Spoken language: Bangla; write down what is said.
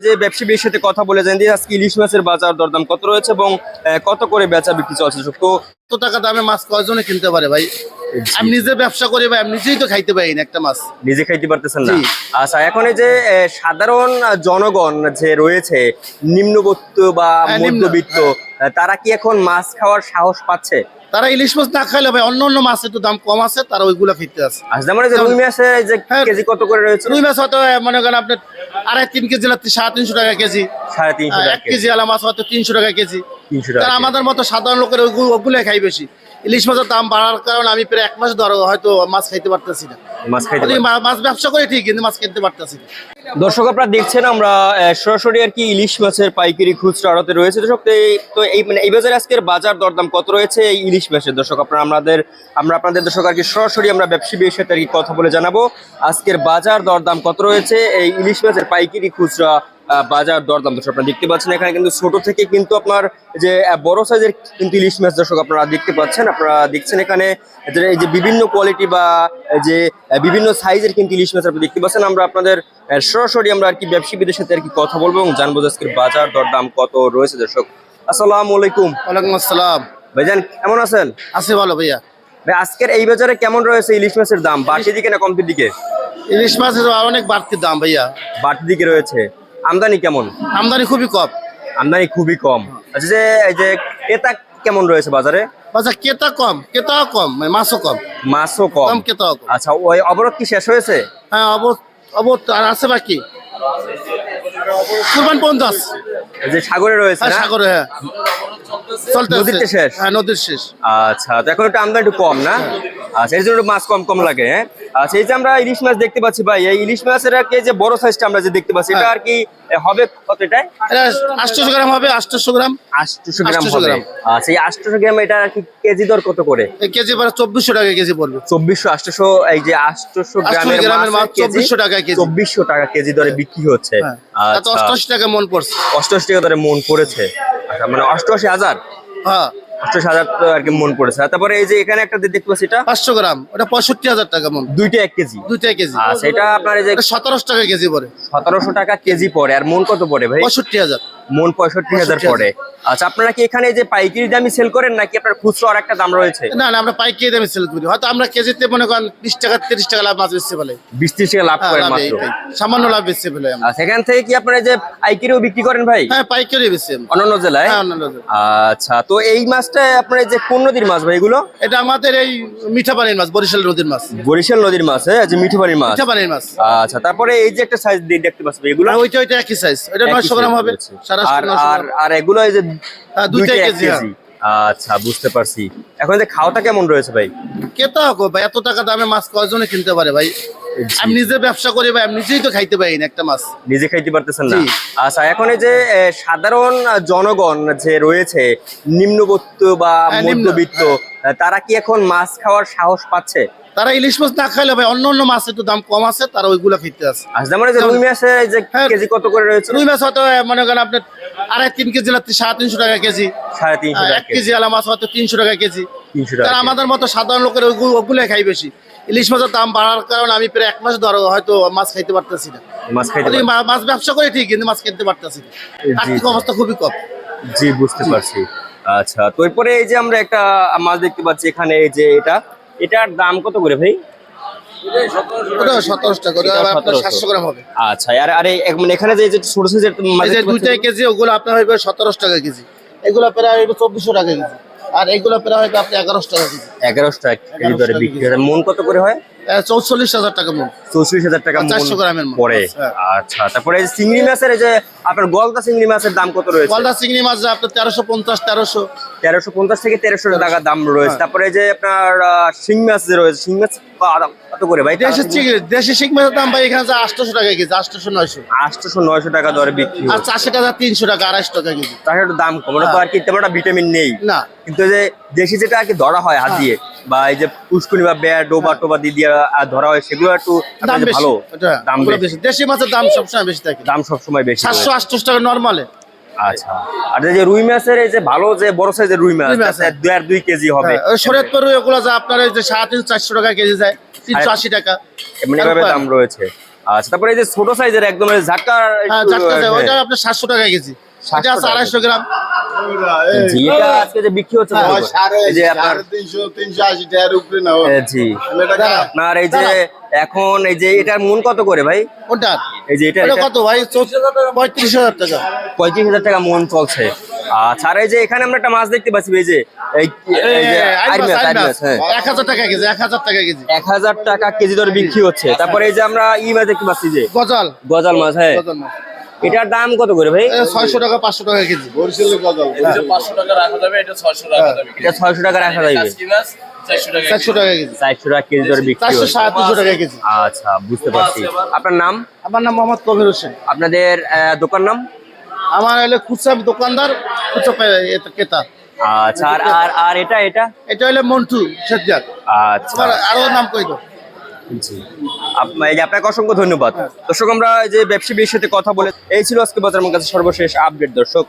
যে ব্যবসায়ীর সাথে কথা বলে জানেন যে আজকে ইলিশ মাছের বাজার দরদাম কত রয়েছে এবং কত করে বেচা বিক্রি চলছে? তো কত টাকা দামে মাছ কয়জনে কিনতে পারে ভাই? আমি নিজে ব্যবসা করি ভাই আমি নিজেই তো খাইতে পারি না একটা মাছ। নিজে খাইতে পারতেছেন না? আচ্ছা এখন এই যে সাধারণ জনগণ যে রয়েছে নিম্নবিত্ত বা হ্যাঁ, মধ্যবিত্ত তারা কি এখন মাছ খাওয়ার সাহস পাচ্ছে? তারা ইলিশ মাছ না খাইলে ভাই অন্য অন্য মাছ একটু দাম কম আছে তারা ওইগুলা খেতে আছে। আচ্ছা মানে রুই মাছের যে হ্যাঁ। কেজি কত করে রয়েছে? রুই মাছ হয়তো মনে করেন আপনার আড়াই তিন কেজি লাগতে সাড়ে তিনশো টাকা কেজি। সাড়ে তিনশো এক কেজি আলা মাছ হয়তো তিনশো টাকা কেজি। তিনশো আমাদের মতো সাধারণ লোকের ওগুলাই খাই বেশি। ইলিশ মাছের দাম বাড়ার কারণে আমি প্রায় এক মাস ধরে হয়তো মাছ খাইতে পারতেছি না। মাছ খাইতে ব্যবসা করি ঠিক কিন্তু মাছ খেতে পারতেছি না। দর্শক আপনারা দেখছেন আমরা সরাসরি আর কি ইলিশ মাছের পাইকারি খুচরা আড়তে রয়েছে। দর্শক তো এই- মানে এই বাজারে আজকের বাজার দরদাম কত রয়েছে এই ইলিশ মাছের? দর্শক আপনারা আমাদের আমরা আপনাদের দর্শক আর কি সরাসরি আমরা ব্যবসায়ীর সাথে আর কি কথা বলে জানাব। আজকের বাজার দরদাম কত রয়েছে এই ইলিশ মাছের পাইকারি খুচরা বাজার দরদাম। দর্শক আপনারা দেখতে পাচ্ছেন এখানে কিন্তু ছোট থেকে কিন্তু আপনার যে বড় সাইজের কিন্তু ইলিশ মাছ দর্শক আপনারা দেখতে পাচ্ছেন আপনারা দেখছেন এখানে এই যে বিভিন্ন কোয়ালিটি বা যে বিভিন্ন সাইজের কিন্তু ইলিশ মাছ আপনি দেখতে পাচ্ছেন। আমরা আপনাদের সরাসরি আমরা আর কি ব্যবসায়ীদের সাথে আর কি কথা বলব এবং জানব যে আজকের বাজার দরদাম কত রয়েছে দর্শক। আসসালামু আলাইকুম। ওয়ালাইকুম আসসালাম। ভাইজান কেমন আছেন? আছে ভালো ভাইয়া। ভাই আজকের এই বাজারে কেমন রয়েছে ইলিশ মাছের দাম? বাড়তি দিকে না কমতির দিকে? ইলিশ মাছের অনেক বাড়তি দাম ভাইয়া। বাড়তি দিকে রয়েছে। আমদানি কেমন? আমদানি খুবই কম। আমদানি খুবই কম। আচ্ছা যে এই যে ক্রেতা কেমন রয়েছে বাজারে? আচ্ছা কেতা কম কেতাও কম মানে মাছও কম। মাছও কম। কম কেতাও কম। আচ্ছা ওই অবরোধ কি শেষ হয়েছে? হ্যাঁ অব অব আর আছে বাকি। কুরবান পঞ্চাশ এই যে সাগরে রয়েছে হ্যাঁ না? সাগরে হ্যাঁ। চলতে আছে। নদীতে শেষ? হ্যাঁ নদীর শেষ। আচ্ছা তো এখন একটু আমদানি একটু কম না? আচ্ছা এই জন্য মাছ কম কম লাগে হ্যাঁ? আচ্ছা এই যে আমরা ইলিশ মাছ দেখতে পাচ্ছি ভাই এই ইলিশ মাছের আর কি যে বড় সাইজটা আমরা যে দেখতে পাচ্ছি এটা হ্যাঁ। আর কি হবে কত এটা আটশোশো গ্রাম হবে আটশোশো গ্রাম। আটশোশো গ্রাম 800 হবে। আচ্ছা এই আটশোশো গ্রাম এটা আর কি কেজি দর কত করে? এই কেজি পরে চব্বিশশো টাকা কেজি পড়বে। চব্বিশশো আটশোশো এই যে আটশোশো 800 গ্রামের মাছ মাছ 2400 টাকা কেজি। চব্বিশশো টাকা কেজি দরে বিক্রি হচ্ছে। হ্যাঁ। আচ্ছা। অষ্টআশি টাকা মন পড়ছে। অষ্টআশি টাকা দরে মন পড়েছে। আচ্ছা মানে অষ্টআশি হাজার? হ্যাঁ। অষ্টআশি হাজার তো আর কি মন পড়েছে। তারপরে এই যে এখানে একটা দেখতে পাচ্ছি এটা। পাঁচশো গ্রাম ওটা পঁয়ষট্টি হাজার টাকা মন। দুইটা এক কেজি। দুইটাই কেজি। আচ্ছা এটা আপনার এই যে সতেরোশো টাকা কেজি পড়ে। সতেরোশো টাকা কেজি পড়ে। আর মন কত পড়ে ভাই? পঁয়ষট্টি হাজার। মন পঁয়ষট্টি হাজার 65,000 পড়ে। আচ্ছা আপনারা কি এখানে যে পাইকারি দামি সেল করেন নাকি আপনার খুচরো আর একটা দাম রয়েছে? না না আমরা পাইকারি দামে সেল করি। হয়তো আমরা কেজিতে মনে করেন বিশ টাকা তিরিশ টাকা লাভ মাছ বেচতে ফেলে বিশ ত্রিশ টাকা লাভ হ্যাঁ, করেন। সামান্য লাভ বেচতে আচ্ছা এখান থেকে কি আপনারা যে পাইকারিও বিক্রি করেন ভাই? হ্যাঁ পাইকারি বেশি অন্যান্য জেলায়? হ্যাঁ, অন্যান্য জায়গায়। আচ্ছা তো এই মাছটা আপনার যে কোন নদীর মাছ ভাই এগুলো? এটা আমাদের এই মিঠা পানির মাছ বরিশাল নদীর মাছ। বরিশাল নদীর মাছ হ্যাঁ যে মিঠি বাড়ির মাছ। মিঠা পানির মাছ। আচ্ছা তারপরে এই যে একটা সাইজ দেখতে পাচ্ছি এগুলো? আর ওইটা ওইটা একই সাইজ একই নয়শো গ্রাম হবে আর আর এগুলো এই যে হ্যাঁ, দুইটা কেজি, হ্যাঁ। আচ্ছা বুঝতে পারছি। এখন যে খাওয়াটা কেমন রয়েছে ভাই? কেতা গো ভাই এত টাকা দামে মাছ কয়জনে কিনতে পারে ভাই? আমি নিজে ব্যবসা করি ভাই আমি নিজেই তো খাইতে পারি না একটা মাছ। নিজে খাইতে পারতেছেন না? আচ্ছা এখন এই যে সাধারণ জনগণ যে রয়েছে নিম্নবিত্ত বা হ্যাঁ, মধ্যবিত্ত তারা কি এখন মাছ খাওয়ার সাহস পাচ্ছে? তারা ইলিশ মাছ না খাইলে ভাই অন্য অন্য মাছ একটু দাম কম আছে তারা ওইগুলো খেতে আছে। আচ্ছা মানে রুই মাছের যে হ্যাঁ। কেজি কত করে রয়েছে? রুই মাছ হয়তো মনে করেন আপনার আড়াই তিন কেজি লাগতে সাড়ে তিনশো টাকা কেজি। সাড়ে তিনশো এক কেজি। আলা মাছ হয়তো তিনশো টাকা কেজি। তিনশো তারা টাকা আমাদের মতো সাধারণ লোকের ওইগুলো খাই বেশি। ইলিশ মাছের দাম বাড়ার কারণে আমি প্রায় এক মাস ধরো হয়তো মাছ খাইতে পারতেছি না। মাছ খাইতে মাছ ব্যবসা করি ঠিক কিন্তু মাছ খেতে পারতেছি না। আর্থিক অবস্থা খুবই কম। জি বুঝতে পারছি। আচ্ছা তো এরপরে এই যে আমরা একটা মাছ দেখতে পাচ্ছি এখানে এই যে এটা এটার দাম কত করে ভাই? ওটা সতেরোশো টাকা ওটা আপনার সাতশো গ্রাম হবে। আচ্ছা আর আরে মানে এখানে যে যে ছোট সাইজের যে দুইটাই কেজি ওগুলো আপনার হইবে সতেরোশো টাকা কেজি। এগুলো প্রায় হইবে চব্বিশশো টাকা কেজি। আর এগুলো প্রায় হইবে আপনি এগারোশো টাকা কেজি। এগারোশো টাকা কেজি দরে বিক্রি হয়। মন কত করে হয়? চৌচল্লিশ হাজার টাকা মন। চৌত্রিশ হাজার টাকা 400 গ্রামের। হ্যাঁ। আচ্ছা তারপরে চিংড়ি মাছের এই যে আপনার গলদা চিংড়ি মাছের দাম কত রয়েছে? গলদা চিংড়ি মাছ আপনার তেরোশো পঞ্চাশ তেরোশো। তেরোশো পঞ্চাশ থেকে তেরোশো টাকা দাম রয়েছে। হ্যাঁ। তারপরে যে আপনার শিং মাছ যে রয়েছে শিং মাছ কত করে ভাই? দেশি চিংড়ি দেশি শিং মাছের দাম ভাই এখানে আটশোশো টাকা কেজি আটশোশো নয়শো। আটশোশো নয়শো টাকা দরে বিক্রি আর চারশো টাকা তিনশো টাকা আড়াইশো টাকা কেজি। তার দাম কম ওটা তো আর কি তেমন ভিটামিন নেই। না। কিন্তু যে দেশি যেটা আর কি ধরা হয় হাত হ্যাঁ। দিয়ে বা এই যে পুষ্কুনি বা বেয়া ডোবা টোবা দিয়ে দিয়ে ধরা হয় সেগুলো একটু ভালো। দাম বেশি। দেশি মাছের দাম সবসময় বেশি থাকে। দাম সবসময় বেশি সাতশো আটশো টাকা নর্মালে আচ্ছা। আর যে রুই মাছের এই যে ভালো যে বড় সাইজের রুই মাছ রুই মাছ, যাতে দুই আর দুই কেজি হবে। হ্যাঁ, ওগুলো যা আপনার এই যে সাড়ে তিনশো চারশো টাকা কেজি যায়। তিনশো আশি টাকা। এমনি ভাবে দাম রয়েছে। আচ্ছা তারপরে এই যে ছোট সাইজের একদম ঝাটকা হ্যাঁ ঝাটকা হ্যাঁ। ওইটা আপনার সাতশো টাকা কেজি। 700 আছে আড়াইশো গ্রাম। এটা আজকে যে বিক্রি হচ্ছে হ্যাঁ, কত করে? এই যে আপনার তিনশো তিনশো আশি টাকার উপরে না জি আপনার এই যে এখন এই যে এটার মন কত করে ভাই? কোনটা এই যে এটা কত ভাই? পঁয়ত্রিশ হাজার টাকা। পঁয়ত্রিশ হাজার টাকা মন চলছে। আচ্ছা আর এই যে এখানে আমরা একটা মাছ দেখতে পাচ্ছি এই যে হ্যাঁ। এক হাজার টাকা কেজি এক হাজার টাকা কেজি। এক হাজার টাকা কেজি দরে বিক্রি হচ্ছে। তারপরে এই যে আমরা ই মাছ দেখতে পাচ্ছি যে গজাল। গজাল মাছ হ্যাঁ। গজাল মাছ। এটার দাম কত করে ভাই? ছয়শো টাকা পাঁচশো টাকা কেজি। পাঁচশো টাকা রাখা যাবে এটা ছয়শো টাকা এটা ছয়শো টাকা রাখা যাবে চারশো টাকা কেজি। চারশো টাকা কেজি দরে বিক্রি চারশো সাড়ে তিনশো টাকা কেজি। আচ্ছা বুঝতে পারছি। আপনার নাম? আমার নাম মোহাম্মদ কবির হোসেন। আপনাদের আহ, দোকান নাম? আমার হলো খুচরা দোকানদার খুচরা ক্রেতা। আচ্ছা আর আর এটা এটা? এটা হলো মন্টু শেখজাক আচ্ছা। আমার আরও নাম কই যে আপনাকে অসংখ্য ধন্যবাদ। দর্শক, আমরা যে ব্যবসায়ীর সাথে কথা বলে এই ছিল আজকে বাজার আমার কাছে সর্বশেষ আপডেট। দর্শক